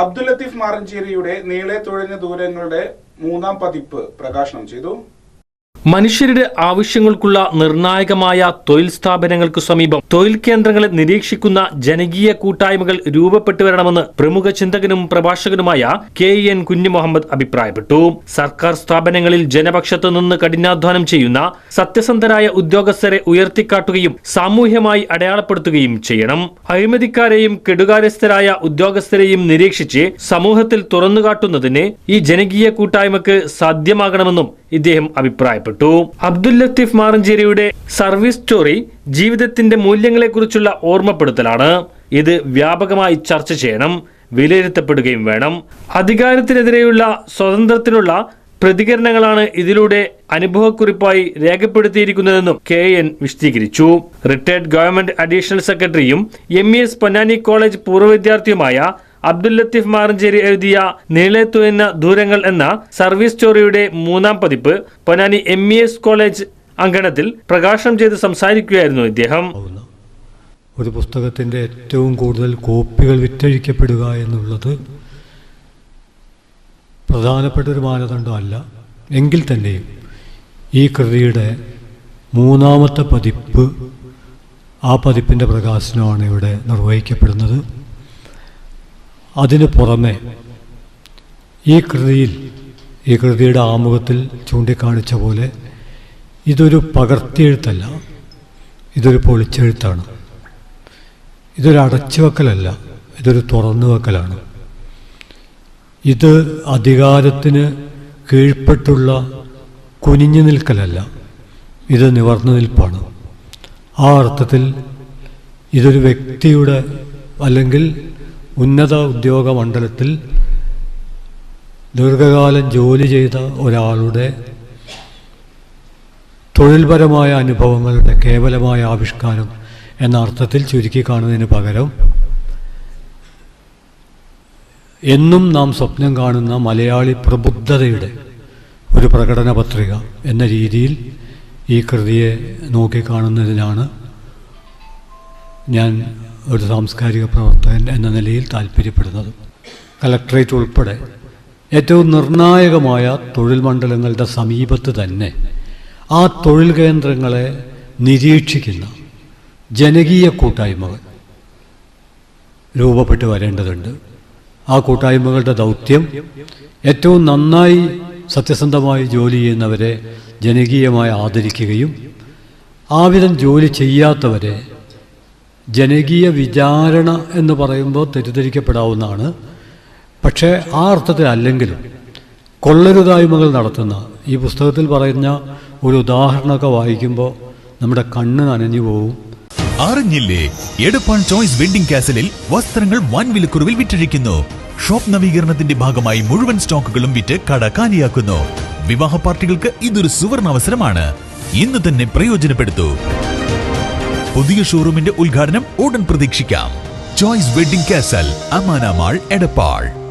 അബ്ദുൽ ലത്തീഫ് മാറഞ്ചേരിയുടെ നീളെ തുഴഞ്ഞ ദൂരങ്ങളുടെ മൂന്നാം പതിപ്പ് പ്രകാശനം ചെയ്തു. മനുഷ്യരുടെ ആവശ്യങ്ങൾക്കുള്ള നിർണായകമായ തൊഴിൽ സ്ഥാപനങ്ങൾക്ക് സമീപം തൊഴിൽ കേന്ദ്രങ്ങളെ നിരീക്ഷിക്കുന്ന ജനകീയ കൂട്ടായ്മകൾ രൂപപ്പെട്ടു വരണമെന്ന് പ്രമുഖ ചിന്തകനും പ്രഭാഷകനുമായ കെ എൻ കുഞ്ഞുമുഹമ്മദ് അഭിപ്രായപ്പെട്ടു. സർക്കാർ സ്ഥാപനങ്ങളിൽ ജനപക്ഷത്തു നിന്ന് കഠിനാധ്വാനം ചെയ്യുന്ന സത്യസന്ധരായ ഉദ്യോഗസ്ഥരെ ഉയർത്തിക്കാട്ടുകയും സാമൂഹ്യമായി അടയാളപ്പെടുത്തുകയും ചെയ്യണം. അഴിമതിക്കാരെയും കെടുകാര്യസ്ഥരായ ഉദ്യോഗസ്ഥരെയും നിരീക്ഷിച്ച് സമൂഹത്തിൽ തുറന്നുകാട്ടുന്നതിന് ഈ ജനകീയ കൂട്ടായ്മക്ക് സാധ്യമാകണമെന്നും ഇദ്ദേഹം അഭിപ്രായപ്പെട്ടു. അബ്ദുൽ ലത്തീഫ് മാറഞ്ചേരിയുടെ സർവീസ് സ്റ്റോറി ജീവിതത്തിന്റെ മൂല്യങ്ങളെക്കുറിച്ചുള്ള ഓർമ്മപ്പെടുത്തലാണ്. ഇത് വ്യാപകമായി ചർച്ച ചെയ്യണം വിലയിരുത്തപ്പെടുകയും വേണം. അധികാരത്തിനെതിരെയുള്ള സ്വതന്ത്രത്തിനുള്ള പ്രതികരണങ്ങളാണ് ഇതിലൂടെ അനുഭവക്കുറിപ്പായി രേഖപ്പെടുത്തിയിരിക്കുന്നതെന്നും കെ എൻ വിശദീകരിച്ചു. റിട്ടയർഡ് ഗവൺമെന്റ് അഡീഷണൽ സെക്രട്ടറിയും M E S Ponnani college പൂർവ വിദ്യാർത്ഥിയുമായ അബ്ദുൽ ലത്തീഫ് മാറഞ്ചേരി എഴുതിയ നീളത്തുന്ന ദൂരങ്ങൾ എന്ന സർവീസ് സ്റ്റോറിയുടെ മൂന്നാം പതിപ്പ് Ponnani M E S college അങ്കണത്തിൽ പ്രകാശനം ചെയ്ത് സംസാരിക്കുകയായിരുന്നു ഇദ്ദേഹം. ഒരു പുസ്തകത്തിന്റെ ഏറ്റവും കൂടുതൽ കോപ്പികൾ വിറ്റഴിക്കപ്പെടുക എന്നുള്ളത് പ്രധാനപ്പെട്ട ഒരു മാനദണ്ഡമല്ല എങ്കിൽ തന്നെയും ഈ കൃതിയുടെ മൂന്നാമത്തെ പതിപ്പ് ആ പതിപ്പിന്റെ പ്രകാശനമാണ് ഇവിടെ നിർവഹിക്കപ്പെടുന്നത്. അതിന് പുറമെ ഈ കൃതിയിൽ ഈ കൃതിയുടെ ആമുഖത്തിൽ ചൂണ്ടിക്കാണിച്ച പോലെ ഇതൊരു പകർത്തിയെഴുത്തല്ല ഇതൊരു പൊളിച്ചെഴുത്താണ്. ഇതൊരു അടച്ചുവെക്കലല്ല ഇതൊരു തുറന്നു വെക്കലാണ് ഇത് അധികാരത്തിന് കീഴ്പ്പെട്ടുള്ള കുനിഞ്ഞു നിൽക്കലല്ല ഇത് നിവർന്നു നിൽപ്പാണ്. ആ അർത്ഥത്തിൽ ഇതൊരു വ്യക്തിയുടെ അല്ലെങ്കിൽ ഉന്നത ഉദ്യോഗ മണ്ഡലത്തിൽ ദീർഘകാലം ജോലി ചെയ്ത ഒരാളുടെ തൊഴിൽപരമായ അനുഭവങ്ങളുടെ കേവലമായ ആവിഷ്കാരം എന്ന അർത്ഥത്തിൽ ചുരുക്കി കാണുന്നതിന് പകരം എന്നും നാം സ്വപ്നം കാണുന്ന മലയാളി പ്രബുദ്ധതയുടെ ഒരു പ്രകടന പത്രിക എന്ന രീതിയിൽ ഈ കൃതിയെ നോക്കിക്കാണുന്നതിനാണ് ഞാൻ ഒരു സാംസ്കാരിക പ്രവർത്തകൻ എന്ന നിലയിൽ താല്പര്യപ്പെടുന്നത് കലക്ട്രേറ്റ് ഉൾപ്പെടെ ഏറ്റവും നിർണായകമായ തൊഴിൽ മണ്ഡലങ്ങളുടെ സമീപത്ത് തന്നെ ആ തൊഴിൽ കേന്ദ്രങ്ങളെ നിരീക്ഷിക്കുന്ന ജനകീയ കൂട്ടായ്മകൾ രൂപപ്പെട്ടു വരേണ്ടതുണ്ട്. ആ കൂട്ടായ്മകളുടെ ദൗത്യം ഏറ്റവും നന്നായി സത്യസന്ധമായി ജോലി ചെയ്യുന്നവരെ ജനകീയമായി ആദരിക്കുകയും ആ വിധം ജോലി ചെയ്യാത്തവരെ ജനകീയ വിചാരണ എന്ന് പറയുമ്പോൾ തെറ്റിദ്ധരിക്കപ്പെടാവുന്നതാണ്. പക്ഷേ ആ അർത്ഥത്തിൽ അല്ലെങ്കിലും കൊള്ളരുതായ്മകൾ നടത്തുന്ന ഈ പുസ്തകത്തിൽ പറയുന്ന ഒരു ഉദാഹരണമൊക്കെ വായിക്കുമ്പോൾ നമ്മുടെ കണ്ണ് നനഞ്ഞു പോവും. അറിഞ്ഞില്ലേ? എടപ്പാൾ ചോയ്സ് വെഡിംഗ് കാസലിൽ വസ്ത്രങ്ങൾ വൻ വിലക്കുറവിൽ വിറ്റഴിക്കുന്നു ഷോപ്പ് നവീകരണത്തിന്റെ ഭാഗമായി മുഴുവൻ സ്റ്റോക്കുകളും വിറ്റ് കട കാലിയാക്കുന്നു. വിവാഹ പാർട്ടികൾക്ക് ഇതൊരു സുവർണ അവസരമാണ്. ഇന്ന് തന്നെ പ്രയോജനപ്പെടുത്തൂ. പുതിയ ഷോറൂമിന്റെ ഉദ്ഘാടനം ഉടൻ പ്രതീക്ഷിക്കാം. Choice wedding castle Amana Mall Edappal.